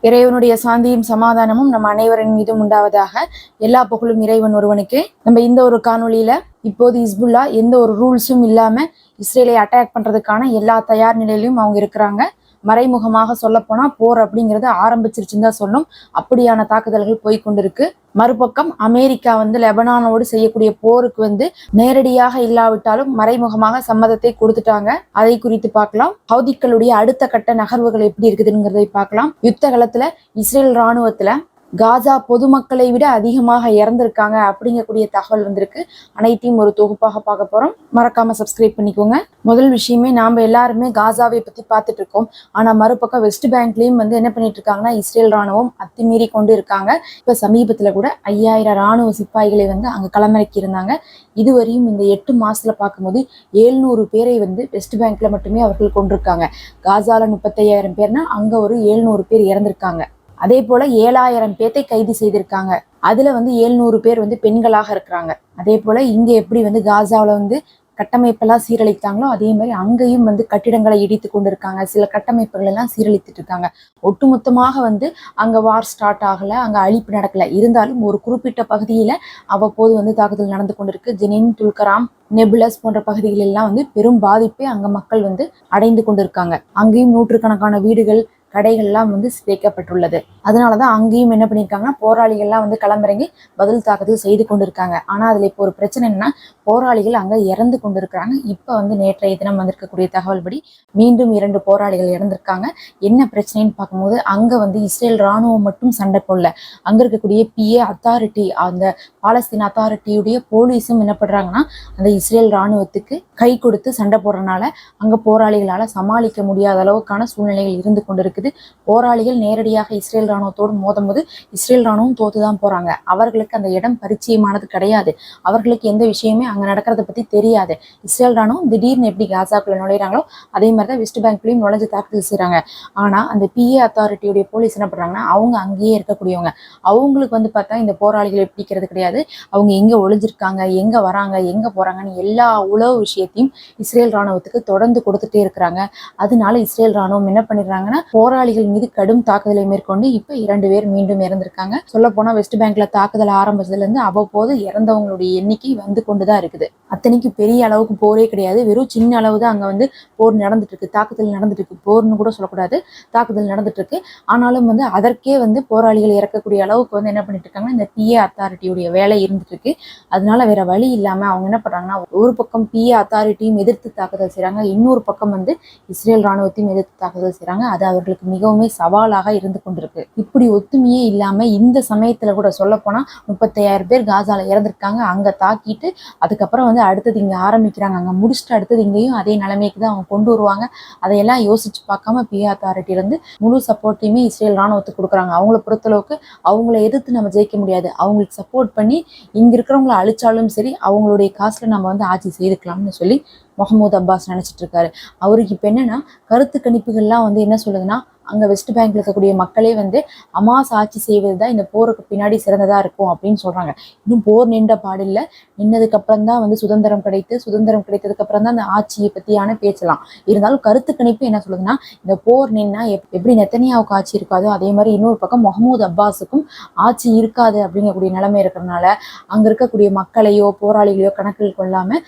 இறைவனுடைய சாந்தியும் சமாதானமும் நம்ம அனைவரின் மீதும் உண்டாவதாக எல்லா புகழும் இறைவன் ஒருவனுக்கு. நம்ம இந்த ஒரு காணொலியில இப்போது இஸ்புல்லா எந்த ஒரு ரூல்ஸும் இல்லாம இஸ்ரேலை அட்டாக் பண்றதுக்கான எல்லா தயார் நிலையிலும் அவங்க இருக்கிறாங்க. மறைமுகமாக சொல்ல போனா போர் அப்படிங்கறது ஆரம்பிச்சிருச்சுன்னு தான் சொல்லணும். அப்படியான தாக்குதல்கள் போய் கொண்டிருக்கு மறுபக்கம் அமெரிக்கா வந்து லெபனானோடு செய்யக்கூடிய போருக்கு வந்து நேரடியாக இல்லாவிட்டாலும் மறைமுகமாக சம்மதத்தை கொடுத்துட்டாங்க. அதை குறித்து பார்க்கலாம். ஹவுதிக்களுடைய அடுத்த கட்ட நகர்வுகள் எப்படி இருக்குதுங்கிறதை பார்க்கலாம். யுத்த காலத்துல இஸ்ரேல் ராணுவத்துல காசா பொதுமக்களை விட அதிகமாக இறந்திருக்காங்க அப்படிங்கக்கூடிய தகவல் வந்திருக்கு. அனைத்தையும் ஒரு தொகுப்பாக பார்க்க போறோம். மறக்காம சப்ஸ்கிரைப் பண்ணிக்கோங்க. முதல் விஷயமே நாம எல்லாருமே காசாவை பத்தி பார்த்துட்டு இருக்கோம். ஆனா மறுபக்கம் வெஸ்ட் பேங்க்லயும் வந்து என்ன பண்ணிட்டு இருக்காங்கன்னா இஸ்ரேல் ராணுவம் அத்துமீறி கொண்டு இருக்காங்க. இப்ப சமீபத்துல கூட ஐயாயிரம் ராணுவ சிப்பாய்களை வந்து அங்க களமிறக்கி இருந்தாங்க. இதுவரையும் இந்த எட்டு மாசத்துல பார்க்கும்போது ஏழ்நூறு பேரை வந்து வெஸ்ட் பேங்க்ல மட்டுமே அவர்கள் கொண்டிருக்காங்க. காசால முப்பத்தையாயிரம் பேர்னா அங்க ஒரு ஏழ்நூறு பேர் இறந்திருக்காங்க. அதே போல ஏழாயிரம் பேர்த்தை கைது செய்திருக்காங்க. அதுல வந்து ஏழ்நூறு பேர் வந்து பெண்களாக இருக்கிறாங்க. அதே போல இங்க எப்படி வந்து காசாவில் வந்து கட்டமைப்பெல்லாம் சீரழித்தாங்களோ அதே மாதிரி அங்கேயும் வந்து கட்டிடங்களை இடித்து கொண்டிருக்காங்க. சில கட்டமைப்புகள் எல்லாம் சீரழித்துட்டு இருக்காங்க. ஒட்டுமொத்தமாக வந்து அங்க வார் ஸ்டார்ட் ஆகல அங்க அழிப்பு நடக்கல. இருந்தாலும் ஒரு குறிப்பிட்ட பகுதியில அவ்வப்போது வந்து தாக்குதல் நடந்து கொண்டிருக்கு. ஜெனின் துல்கராம் நெபுலஸ் போன்ற பகுதிகளெல்லாம் வந்து பெரும் பாதிப்பை அங்க மக்கள் வந்து அடைந்து கொண்டிருக்காங்க. அங்கேயும் நூற்றுக்கணக்கான வீடுகள் கடைகள்லாம் வந்து சிதைக்கப்பட்டுள்ளது. அதனால தான் அங்கேயும் என்ன பண்ணியிருக்காங்கன்னா போராளிகள்லாம் வந்து களமிறங்கி பதில் தாக்குதல் செய்து கொண்டிருக்காங்க. ஆனால் அதில் இப்போ ஒரு பிரச்சனை என்னன்னா போராளிகள் அங்கே இறந்து கொண்டிருக்கிறாங்க. இப்போ வந்து நேற்றைய தினம் வந்திருக்கக்கூடிய தகவல் படி மீண்டும் இரண்டு போராளிகள் இறந்திருக்காங்க. என்ன பிரச்சனைன்னு பார்க்கும்போது அங்கே வந்து இஸ்ரேல் ராணுவம் மட்டும் சண்டை போடல. அங்கே இருக்கக்கூடிய பிஏ அத்தாரிட்டி அந்த பாலஸ்தீன் அத்தாரிட்டியுடைய போலீஸும் என்ன பண்ணுறாங்கன்னா அந்த இஸ்ரேல் ராணுவத்துக்கு கை கொடுத்து சண்டை போடுறதுனால அங்கே போராளிகளால் சமாளிக்க முடியாத அளவுக்கான சூழ்நிலைகள் இருந்து கொண்டிருக்கு இருக்குது போராளிகள் நேரடியாக இஸ்ரேல் ராணுவத்தோடு மோதும் போது இஸ்ரேல் ராணுவம் தோத்து தான் போறாங்க. அவர்களுக்கு அந்த இடம் பரிச்சயமானது கிடையாது. அவர்களுக்கு எந்த விஷயமே அங்க நடக்கிறத பத்தி தெரியாது. இஸ்ரேல் ராணுவம் திடீர்னு எப்படி காசாக்குள்ள நுழையிறாங்களோ அதே மாதிரி தான் வெஸ்ட் பேங்க்லயும் நுழைஞ்சு தாக்குதல் செய்றாங்க. ஆனா அந்த பிஏ அத்தாரிட்டியுடைய போலீஸ் என்ன பண்றாங்கன்னா அவங்க அங்கேயே இருக்கக்கூடியவங்க. அவங்களுக்கு வந்து பார்த்தா இந்த போராளிகளை பிடிக்கிறது கிடையாது. அவங்க எங்க ஒளிஞ்சிருக்காங்க எங்க வராங்க எங்க போறாங்கன்னு எல்லா உளவு விஷயத்தையும் இஸ்ரேல் ராணுவத்துக்கு தொடர்ந்து கொடுத்துட்டே இருக்கிறாங்க. அதனால இஸ்ரேல் ராணுவம் என்ன பண்ணிடுறாங்கன்னா போராளிகள் மீது கடும் தாக்குதலை மேற்கொண்டு இப்ப இரண்டு பேர் மீண்டும் இறந்திருக்காங்க. சொல்ல போனா வெஸ்ட் பேங்க்ல தாக்குதல் ஆரம்பிச்சதுல இருந்து அவ்வப்போது இறந்தவங்களுடைய எண்ணிக்கை வந்து கொண்டுதான் இருக்குது. அத்தனைக்கு பெரிய அளவுக்கு போரே கிடையாது. வெறும் சின்ன அளவு தான் அங்க வந்து போர் நடந்துட்டு இருக்கு. தாக்குதல் நடந்துட்டு இருக்கு. போர்னு கூட சொல்லக்கூடாது. தாக்குதல் நடந்துட்டு இருக்கு. ஆனாலும் வந்து அதற்கே வந்து போராளிகள் இறக்கக்கூடிய அளவுக்கு வந்து என்ன பண்ணிட்டு இருக்காங்கன்னா இந்த பிஏ அத்தாரிட்டியுடைய வேலை இருந்துட்டு இருக்கு. அதனால வேற வழி இல்லாம அவங்க என்ன பண்றாங்கன்னா ஒரு பக்கம் பிஏ அத்தாரிட்டியும் எதிர்த்து தாக்குதல் செய்யறாங்க இன்னொரு பக்கம் வந்து இஸ்ரேல் ராணுவத்தையும் எதிர்த்து தாக்குதல் செய்யறாங்க அது அவர்களுக்கு மிகவுமே சவாலாக இருந்து கொண்டிருக்கு. இப்படி ஒத்துமையே இல்லாம இந்த சமயத்துல கூட சொல்ல போனா முப்பத்தையாயிரம் பேர் காசால இறந்திருக்காங்க. அங்க தாக்கிட்டு அதுக்கப்புறம் வந்து அடுத்தது இங்க ஆரம்பிக்கிறாங்க. அங்க முடிச்சுட்டு அடுத்தது இங்கேயும் அதே நிலைமைக்கு தான் அவங்க கொண்டு வருவாங்க. அதையெல்லாம் யோசிச்சு பார்க்காம பி அத்தாரிட்டி இருந்து முழு சப்போர்ட்டையுமே இஸ்ரேல் ராணுவத்துக்கு கொடுக்குறாங்க. அவங்கள பொறுத்தளவுக்கு அவங்கள எதிர்த்து நம்ம ஜெயிக்க முடியாது. அவங்களுக்கு சப்போர்ட் பண்ணி இங்க இருக்கிறவங்கள அழிச்சாலும் சரி அவங்களுடைய காசுல நம்ம வந்து ஆட்சி செய்துக்கலாம்னு சொல்லி முகமது அப்பாஸ் நினைச்சிட்டு இருக்காரு. அவருக்கு இப்ப என்னன்னா கருத்து கணிப்புகள்லாம் வந்து என்ன சொல்லுதுன்னா அங்கே வெஸ்ட் பேங்க்ல இருக்கக்கூடிய மக்களே வந்து அமாஸ் ஆட்சி செய்வது தான் இந்த போருக்கு பின்னாடி சிறந்ததாக இருக்கும் அப்படின்னு சொல்கிறாங்க இன்னும் போர் நின்ற பாடில்லை நின்னதுக்கப்புறம் தான் வந்து சுதந்திரம் கிடைத்து சுதந்திரம் கிடைத்ததுக்கப்புறம் தான் அந்த ஆட்சியை பற்றியான பேசலாம் இருந்தாலும் கருத்து கணிப்பு என்ன சொல்லுதுன்னா இந்த போர் நின்னா எப்- எப்படி நெத்தனியாவுக்கு ஆட்சி இருக்காதோ அதே மாதிரி இன்னொரு பக்கம் முகமது அப்பாஸுக்கும் ஆட்சி இருக்காது அப்படிங்கக்கூடிய நிலைமை இருக்கிறதுனால அங்கே இருக்கக்கூடிய மக்களையோ போராளிகளையோ கணக்கில் கொள்ளாமல்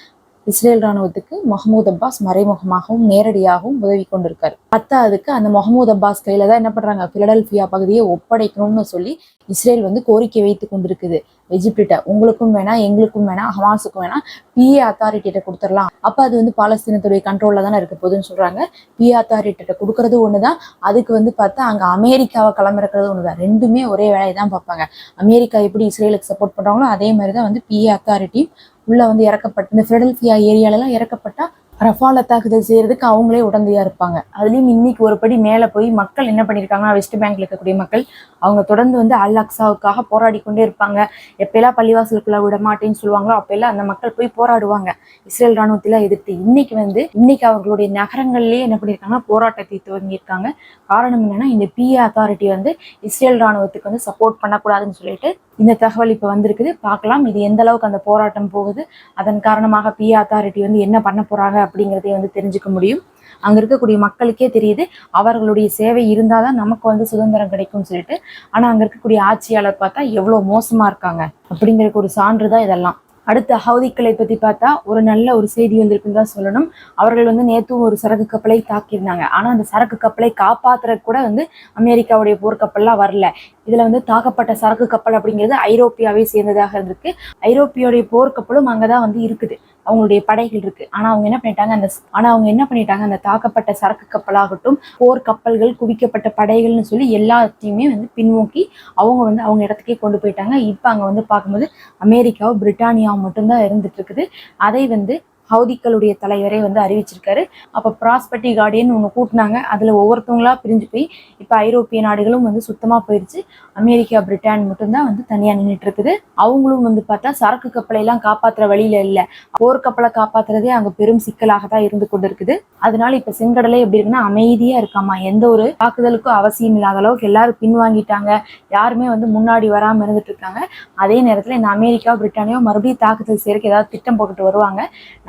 இஸ்ரேல் ராணுவத்துக்கு மஹமூத் அப்பாஸ் மறைமுகமாகவும் நேரடியாகவும் உதவி கொண்டிருக்காரு. பத்தாவதுக்கு அந்த மஹமூத் அப்பாஸ் கையில தான் என்ன பண்றாங்க? பிலடல்பியா பகுதியை ஒப்படைக்கணும்னு சொல்லி இஸ்ரேல் வந்து கோரிக்கை வைத்து கொண்டிருக்குது. எஜிப்டிட்ட உங்களுக்கும் வேணாம் எங்களுக்கும் வேணாம் ஹமாஸுக்கும் வேணாம் பிஏ அத்தாரிட்டிகிட்ட கொடுத்துடலாம். அப்ப அது வந்து பாலஸ்தீனத்துடைய கண்ட்ரோல்ல தானே இருக்க போகுதுன்னு சொல்றாங்க. பிஏ அத்தாரிட்டிகிட்ட கொடுக்கறது ஒண்ணுதான். அதுக்கு வந்து பார்த்தா அங்க அமெரிக்காவை களமிறக்கிறது ஒண்ணுதான். ரெண்டுமே ஒரே வேலையை தான் பார்ப்பாங்க. அமெரிக்கா எப்படி இஸ்ரேலுக்கு சப்போர்ட் பண்றாங்களோ அதே மாதிரி தான் வந்து பிஏ அத்தாரிட்டியும் உள்ள வந்து இறக்கப்பட்ட இந்த ஃபிலடெல்பியா ஏரியாலலாம் இறக்கப்பட்டா ரஃபால தாக்குதல் செய்யறதுக்கு அவங்களே உடந்தையா இருப்பாங்க. அதுலயும் இன்னைக்கு ஒரு படி மேலே போய் மக்கள் என்ன பண்ணியிருக்காங்கன்னா வெஸ்ட் பேங்க்ல இருக்கக்கூடிய மக்கள் அவங்க தொடர்ந்து வந்து அல் அக்ஸாவுக்காக போராடி கொண்டே இருப்பாங்க. எப்பெல்லாம் பள்ளிவாசலுக்குள்ள விட மாட்டேன்னு சொல்லுவாங்களோ அப்பெல்லாம் அந்த மக்கள் போய் போராடுவாங்க. இஸ்ரேல் ராணுவத்தில எதிர்த்து இன்னைக்கு வந்து இன்னைக்கு அவர்களுடைய நகரங்கள்லேயே என்ன பண்ணியிருக்காங்கன்னா போராட்டத்தை துவங்கியிருக்காங்க. காரணம் என்னன்னா இந்த பிஏ அத்தாரிட்டி வந்து இஸ்ரேல் ராணுவத்துக்கு வந்து சப்போர்ட் பண்ணக்கூடாதுன்னு சொல்லிட்டு இந்த தகவல் இப்போ வந்திருக்குது. பார்க்கலாம். இது எந்த அளவுக்கு அந்த போராட்டம் போகுது? அதன் காரணமாக பிஏ அத்தாரிட்டி வந்து என்ன பண்ண போறாங்க அப்படிங்கிறதையும் வந்து தெரிஞ்சுக்க முடியும். அங்க இருக்கக்கூடிய மக்களுக்கே தெரியுது. அவர்களுடைய சேவை இருந்தாதான் நமக்கு வந்து சுதந்திரம் கிடைக்கும்னு சொல்லிட்டு. ஆனா அங்க இருக்கக்கூடிய ஆட்சியாளர் பார்த்தா எவ்வளவு மோசமா இருக்காங்க அப்படிங்கிறதுக்கு ஒரு சான்று தான் இதெல்லாம். அடுத்து ஹவுதிக்களை பத்தி பார்த்தா ஒரு நல்ல ஒரு செய்தி வந்திருக்குன்னு தான் சொல்லணும். அவர்கள் வந்து நேற்று ஒரு சரக்கு கப்பலை தாக்கியிருந்தாங்க. ஆனா அந்த சரக்கு கப்பலை காப்பாத்துறதுக்கு கூட வந்து அமெரிக்காவுடைய போர்க்கப்பல்லாம் வரல. இதுல வந்து தாக்கப்பட்ட சரக்கு கப்பல் அப்படிங்கிறது ஐரோப்பியாவே சேர்ந்ததாக இருந்திருக்கு. ஐரோப்பியோடைய போர்க்கப்பலும் அங்கதான் வந்து இருக்குது. அவங்களுடைய படைகள் இருக்கு. ஆனா அவங்க என்ன பண்ணிட்டாங்க? அந்த ஆனா அவங்க என்ன பண்ணிட்டாங்க? அந்த தாக்கப்பட்ட சரக்கு கப்பலாகட்டும் போர் கப்பல்கள் குவிக்கப்பட்ட படைகள்னு சொல்லி எல்லாத்தையுமே வந்து பின்னோக்கி அவங்க வந்து அவங்க இடத்துக்கே கொண்டு போயிட்டாங்க. இப்போ அங்க வந்து பார்க்கும்போது அமெரிக்காவும் பிரிட்டானியாவும் மட்டும்தான் இருந்துட்டு இருக்குது. அதை வந்து ஹவுதிக்களுடைய தலைவரே வந்து அறிவிச்சிருக்காரு. அப்போ ப்ராஸ்பர்ட்டி கார்டியன் ஒன்று கூட்டினாங்க. அதில் ஒவ்வொருத்தவங்களா பிரிஞ்சு போய் இப்போ ஐரோப்பிய நாடுகளும் வந்து சுத்தமாக போயிடுச்சு அமெரிக்கா பிரிட்டன் மட்டும்தான் வந்து தனியாக நின்றுட்டு இருக்குது அவங்களும் வந்து பார்த்தா சரக்கு கப்பலை எல்லாம் காப்பாற்றுற வழியில இல்லை. போர்க்கப்பலை காப்பாத்துறதே அங்கே பெரும் சிக்கலாக தான் இருந்து கொண்டு இருக்குது அதனால இப்போ செங்கடலே எப்படி இருக்குன்னா அமைதியாக இருக்காமா? எந்த ஒரு தாக்குதலுக்கும் அவசியம் இல்லாத அளவுக்கு எல்லாரும் பின்வாங்கிட்டாங்க. யாருமே வந்து முன்னாடி வராமல் இருந்துட்டு இருக்காங்க. அதே நேரத்தில் இந்த அமெரிக்கா பிரிட்டானியோ மறுபடியும் தாக்குதல் செய்யறதுக்கு ஏதாவது திட்டம் போட்டுட்டு வருவாங்க.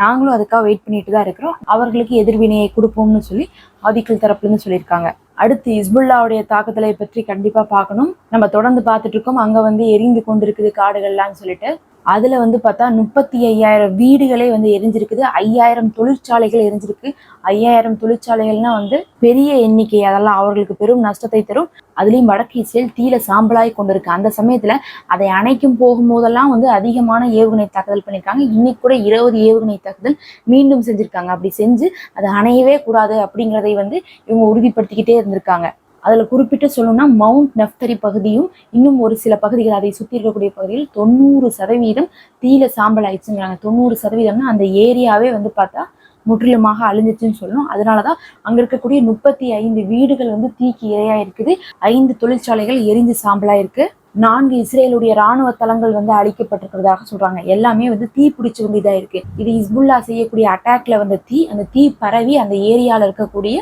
நாங்களும் அதுக்காக வெயிட் பண்ணிட்டு தான் இருக்கிறோம். அவர்களுக்கு எதிர்வினையை கொடுப்போம்னு சொல்லி ஆதிக்கல் தரப்புலேருந்து சொல்லியிருக்காங்க. அடுத்து இஸ்புல்லாவுடைய தாக்குதலை பற்றி கண்டிப்பா பார்க்கணும். நம்ம தொடர்ந்து பார்த்துட்டு இருக்கோம். அங்க வந்து எரிந்து கொண்டிருக்குது காடுகள்லாம் சொல்லிட்டு. அதில் வந்து பார்த்தா முப்பத்தி ஐயாயிரம் வீடுகளே வந்து எரிஞ்சிருக்குது. ஐயாயிரம் தொழிற்சாலைகள் எரிஞ்சிருக்கு. ஐயாயிரம் தொழிற்சாலைகள்னா வந்து பெரிய எண்ணிக்கை. அதெல்லாம் அவர்களுக்கு பெரும் நஷ்டத்தை தரும். அதுலேயும் வடக்கு இஸ்ரேல் தீல சாம்பலாகி கொண்டிருக்கு. அந்த சமயத்தில் அதை அணைக்கும் போகும்போதெல்லாம் வந்து அதிகமான ஏவுகணை தாக்குதல் பண்ணியிருக்காங்க இன்னைக்கு கூட இருபது ஏவுகணை தாக்குதல் மீண்டும் செஞ்சுருக்காங்க. அப்படி செஞ்சு அதை அணையவே கூடாது அப்படிங்கிறதை வந்து இவங்க உறுதிப்படுத்திக்கிட்டே இருந்திருக்காங்க. அதில் குறிப்பிட்டு சொல்லணும்னா மவுண்ட் நஃப்தரி பகுதியும் இன்னும் ஒரு சில பகுதிகள் அதை சுற்றி இருக்கக்கூடிய பகுதியில் தொண்ணூறு சதவீதம் தீல சாம்பல் ஆயிடுச்சுங்கிறாங்க. தொண்ணூறு சதவீதம்னா அந்த ஏரியாவே வந்து பார்த்தா முற்றிலுமாக அழிஞ்சிச்சுன்னு சொல்லணும். அதனாலதான் அங்கே இருக்கக்கூடிய முப்பத்தி ஐந்து வீடுகள் வந்து தீக்கு இரையா இருக்குது. ஐந்து தொழிற்சாலைகள் எரிஞ்சு சாம்பலாக இருக்குது நான்கு இஸ்ரேலுடைய ராணுவ தளங்கள் வந்து அழிக்கப்பட்டிருக்கிறதாக சொல்றாங்க. எல்லாமே வந்து தீ பிடிச்சு வந்து இதா இருக்கு. இது இஸ்புல்லா செய்யக்கூடிய அட்டாக்ல வந்த தீ அந்த தீ பரவி அந்த ஏரியாவில் இருக்கக்கூடிய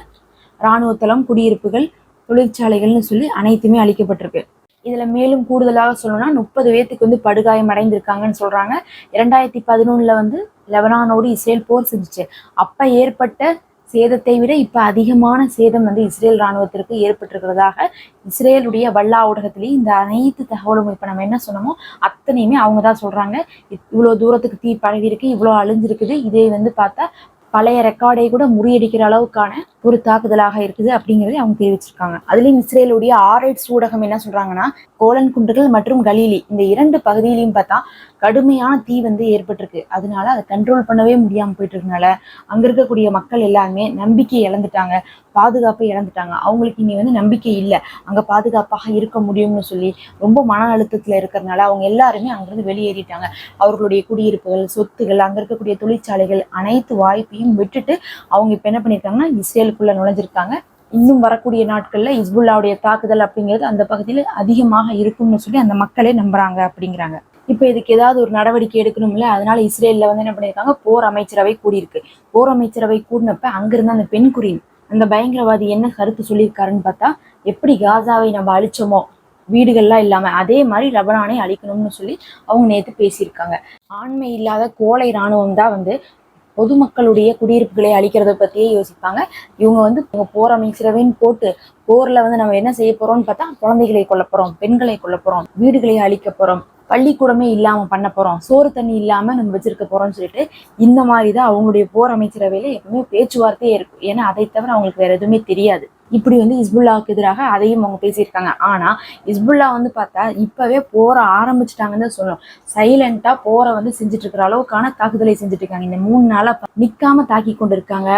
ராணுவ தளம் குடியிருப்புகள் தொழிற்சாலைகள்னு சொல்லி அனைத்துமே அழிக்கப்பட்டிருக்கு இதுல மேலும் கூடுதலாக சொல்லணும்னா முப்பது பேத்துக்கு வந்து படுகாயம் அடைந்திருக்காங்கன்னு சொல்றாங்க. இரண்டாயிரத்தி பதினொன்னுல வந்து லெபனானோடு இஸ்ரேல் போர் செஞ்சுச்சு. அப்ப ஏற்பட்ட சேதத்தை விட இப்ப அதிகமான சேதம் வந்து இஸ்ரேல் ராணுவத்திற்கு ஏற்பட்டிருக்கிறதாக இஸ்ரேலுடைய வல்லா ஊடகத்திலேயே இந்த அனைத்து தகவலும் இப்ப நம்ம என்ன சொன்னோமோ அத்தனையுமே அவங்க தான் சொல்றாங்க. இவ்வளவு தூரத்துக்கு தீ பரவி இருக்கு இவ்வளவு அழிஞ்சிருக்குது. இதே வந்து பார்த்தா பழைய ரெக்கார்டை கூட முறியடிக்கிற அளவுக்கான ஒரு தாக்குதலாக இருக்குது அப்படிங்கறதை அவங்க தெரிவிச்சிருக்காங்க. அதுலயும் இஸ்ரேலுடைய ஆரைட்ஸ் ஊடகம் என்ன சொல்றாங்கன்னா கோலன் குன்றுகள் மற்றும் கலீலி இந்த இரண்டு பகுதியிலையும் பார்த்தா கடுமையான தீ வந்து ஏற்பட்டிருக்கு. அதனால அதை கண்ட்ரோல் பண்ணவே முடியாம போயிட்டு இருக்கனால அங்க இருக்கக்கூடிய மக்கள் எல்லாருமே நம்பிக்கை இழந்துட்டாங்க. பாதுகாப்பை இழந்துட்டாங்க. அவங்களுக்கு இனி வந்து நம்பிக்கை இல்லை. அங்க பாதுகாப்பாக இருக்க முடியும்னு சொல்லி ரொம்ப மன அழுத்தத்துல இருக்கிறதுனால அவங்க எல்லாருமே அங்கிருந்து வெளியேறிட்டாங்க. அவர்களுடைய குடியிருப்புகள் சொத்துகள் அங்க இருக்கக்கூடிய தொழிற்சாலைகள் அனைத்து வாய்ப்பையும் விட்டுட்டு அவங்க இப்ப என்ன பண்ணிருக்காங்கன்னா இஸ்ரேலுக்குள்ள நுழைஞ்சிருக்காங்க. இன்னும் வரக்கூடிய நாட்கள்ல இஸ்புல்லாவுடைய தாக்குதல் அப்படிங்கிறது அந்த பகுதியில் அதிகமாக இருக்கும்னு சொல்லி அந்த மக்களே நம்புறாங்க அப்படிங்கிறாங்க. இப்போ இதுக்கு ஏதாவது ஒரு நடவடிக்கை எடுக்கணும்ல அதனால இஸ்ரேலில் வந்து என்ன பண்ணியிருக்காங்க? போர் அமைச்சரவை கூடியிருக்கு. போர் அமைச்சரவை கூடினப்ப அங்கிருந்து அந்த பெண் குறின் அந்த பயங்கரவாதி என்ன கருத்து சொல்லியிருக்காருன்னு பார்த்தா எப்படி காசாவை நம்ம அழிச்சோமோ வீடுகள்லாம் இல்லாம அதே மாதிரி லபனானை அழிக்கணும்னு சொல்லி அவங்க நேற்று பேசியிருக்காங்க. ஆண்மை இல்லாத கோலை இராணுவம் தான் வந்து பொதுமக்களுடைய குடியிருப்புகளை அழிக்கிறத பத்தியே யோசிப்பாங்க. இவங்க வந்து இவங்க போர் அமைச்சரவைன்னு போட்டு போர்ல வந்து நம்ம என்ன செய்ய போறோம்னு பார்த்தா குழந்தைகளை கொல்ல போறோம் பெண்களை கொல்ல போறோம் வீடுகளை அழிக்க போறோம் பள்ளிக்கூடமே இல்லாமல் பண்ண போகிறோம் சோறு தண்ணி இல்லாமல் நம்ம வச்சிருக்க போறோம்னு சொல்லிட்டு இந்த மாதிரி தான் அவங்களுடைய போர் அமைச்சரவையில் எப்பவுமே பேச்சுவார்த்தையே இருக்கும். ஏன்னா அதை தவிர அவங்களுக்கு வேற எதுவுமே தெரியாது. இப்படி வந்து இஸ்புல்லாவுக்கு எதிராக அதையும் அவங்க பேசியிருக்காங்க. ஆனா இஸ்புல்லா வந்து பார்த்தா இப்போவே போற ஆரம்பிச்சிட்டாங்கன்னு தான் சொல்லணும். சைலண்டாக போரை வந்து செஞ்சுட்டு இருக்கிற அளவுக்கான தாக்குதலை செஞ்சுட்டு இருக்காங்க. இந்த மூணு நாளா நிற்காம நிக்காம தாக்கி கொண்டு இருக்காங்க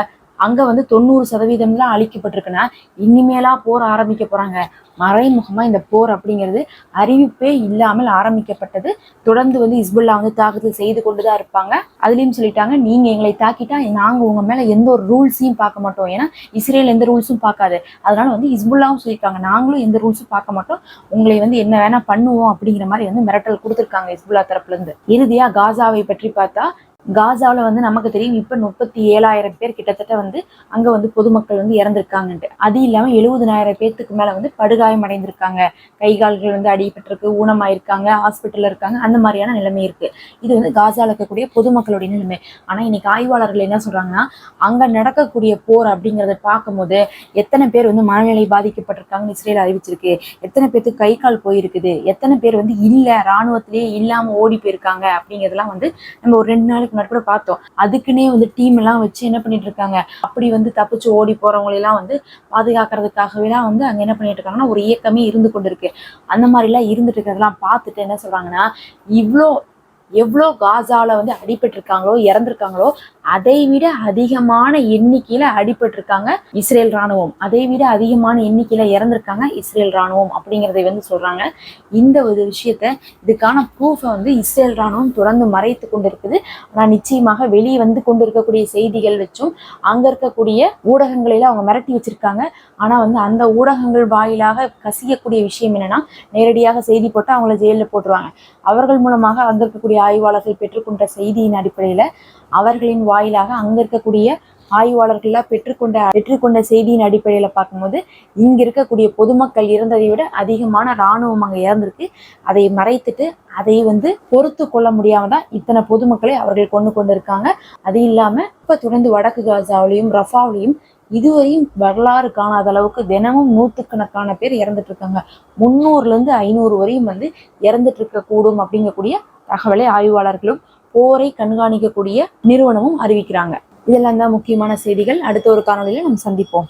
அங்க வந்து தொண்ணூறு சதவீதம்லாம் அழிக்கப்பட்டிருக்குன்னா இனிமேலா போர் ஆரம்பிக்க போறாங்க. மறைமுகமா இந்த போர் அப்படிங்கிறது அறிவிப்பே இல்லாமல் ஆரம்பிக்கப்பட்டது. தொடர்ந்து வந்து இஸ்புல்லா வந்து தாக்குதல் செய்து கொண்டுதான் இருப்பாங்க. அதுலயும் சொல்லிட்டாங்க நீங்க எங்களை தாக்கிட்டா நாங்க உங்க மேல எந்த ஒரு ரூல்ஸையும் பார்க்க மாட்டோம். ஏன்னா இஸ்ரேல் எந்த ரூல்ஸும் பார்க்காது. அதனால வந்து இஸ்புல்லாவும் சொல்லியிருக்காங்க நாங்களும் எந்த ரூல்ஸும் பார்க்க மாட்டோம். உங்களை வந்து என்ன வேணா பண்ணுவோம் அப்படிங்கிற மாதிரி வந்து மிரட்டல் கொடுத்துருக்காங்க இஸ்புல்லா தரப்புல இருந்து. இறுதியா காசாவை பற்றி பார்த்தா காசாவில் வந்து நமக்கு தெரியும் இப்போ முப்பத்தி ஏழாயிரம் பேர் கிட்டத்தட்ட வந்து அங்கே வந்து பொதுமக்கள் வந்து இறந்துருக்காங்கன்ட்டு. அது இல்லாமல் எழுபதனாயிரம் பேர்த்துக்கு மேலே வந்து படுகாயம் அடைந்திருக்காங்க. கை கால்கள் வந்து அடிபட்டிருக்கு ஊனமாயிருக்காங்க ஹாஸ்பிட்டலில் இருக்காங்க அந்த மாதிரியான நிலைமை இருக்குது இது வந்து காசாவில் இருக்கக்கூடிய பொதுமக்களுடைய நிலைமை. ஆனால் இன்னைக்கு ஆய்வாளர்கள் என்ன சொல்கிறாங்கன்னா அங்கே நடக்கக்கூடிய போர் அப்படிங்கிறத பார்க்கும்போது எத்தனை பேர் வந்து மனநிலை பாதிக்கப்பட்டிருக்காங்கன்னு இஸ்ரேல் அறிவிச்சிருக்கு. எத்தனை பேர்த்துக்கு கை கால் போயிருக்குது. எத்தனை பேர் வந்து இல்லை இராணுவத்திலேயே இல்லாமல் ஓடி போயிருக்காங்க அப்படிங்கிறதெல்லாம் வந்து நம்ம ஒரு ரெண்டு நாளைக்கு முன்னாடி கூட பார்த்தோம். அதுக்குன்னே வந்து டீம் எல்லாம் வச்சு என்ன பண்ணிட்டு இருக்காங்க? அப்படி வந்து தப்பிச்சு ஓடி போறவங்களை எல்லாம் வந்து பாதுகாக்கிறதுக்காகவே தான் வந்து அங்க என்ன பண்ணிட்டு இருக்காங்கன்னா ஒரு இயக்கமே இருந்து கொண்டு இருக்கு அந்த மாதிரி எல்லாம் இருந்துட்டு இருக்கிறதெல்லாம் பார்த்துட்டு என்ன சொல்றாங்கன்னா இவ்வளோ எவ்வளோ காசாவில் வந்து அடிபட்டிருக்காங்களோ இறந்துருக்காங்களோ அதை விட அதிகமான எண்ணிக்கையில் அடிபட்டிருக்காங்க இஸ்ரேல் ராணுவம் அதை விட அதிகமான எண்ணிக்கையில் இறந்துருக்காங்க இஸ்ரேல் ராணுவம் அப்படிங்கிறதை வந்து சொல்கிறாங்க இந்த ஒரு விஷயத்த இதுக்கான ப்ரூஃபை வந்து இஸ்ரேல் ராணுவம் தொடர்ந்து மறைத்து கொண்டு இருக்குது ஆனால் நிச்சயமாக வெளியே வந்து கொண்டு இருக்கக்கூடிய செய்திகள் வச்சும் அங்கே இருக்கக்கூடிய ஊடகங்களில் அவங்க மிரட்டி வச்சுருக்காங்க. ஆனால் வந்து அந்த ஊடகங்கள் வாயிலாக கசியக்கூடிய விஷயம் என்னன்னா நேரடியாக செய்தி போட்டு அவங்கள ஜெயிலில் போட்டுருவாங்க. அவர்கள் மூலமாக அங்கே இருக்கக்கூடிய ஆய்வாளர்கள் பெற்றுக்கொண்ட செய்தியின் அடிப்படையில் அவர்களின் வாயிலாக அங்கே இருக்கக்கூடிய ஆய்வாளர்கள்லாம் பெற்றுக்கொண்ட பெற்றுக்கொண்ட செய்தியின் அடிப்படையில் பார்க்கும்போது இங்க இருக்கக்கூடிய பொதுமக்கள் இறந்ததை விட அதிகமான இராணுவம் அங்கே இறந்திருக்கு. அதை மறைத்துட்டு அதை வந்து பொறுத்து கொள்ள முடியாம தான் இத்தனை பொதுமக்களை அவர்கள் கொண்டு கொண்டிருக்காங்க. அது இல்லாம இப்ப தொடர்ந்து வடக்கு காசாவிலையும் ரஃபாவிலையும் இதுவரையும் வரலாறு காணாத அளவுக்கு தினமும் நூற்றுக்கணக்கான பேர் இறந்துட்டு இருக்காங்க முந்நூறுலேருந்து ஐநூறு வரையும் வந்து இறந்துட்டு இருக்க கூடும் அப்படிங்கக்கூடிய தகவலை ஆய்வாளர்களும் போரை கண்காணிக்கக்கூடிய நிறுவனமும் அறிவிக்கிறாங்க. இதெல்லாம் தான் முக்கியமான செய்திகள். அடுத்த ஒரு காணொலியில் நாம் சந்திப்போம்.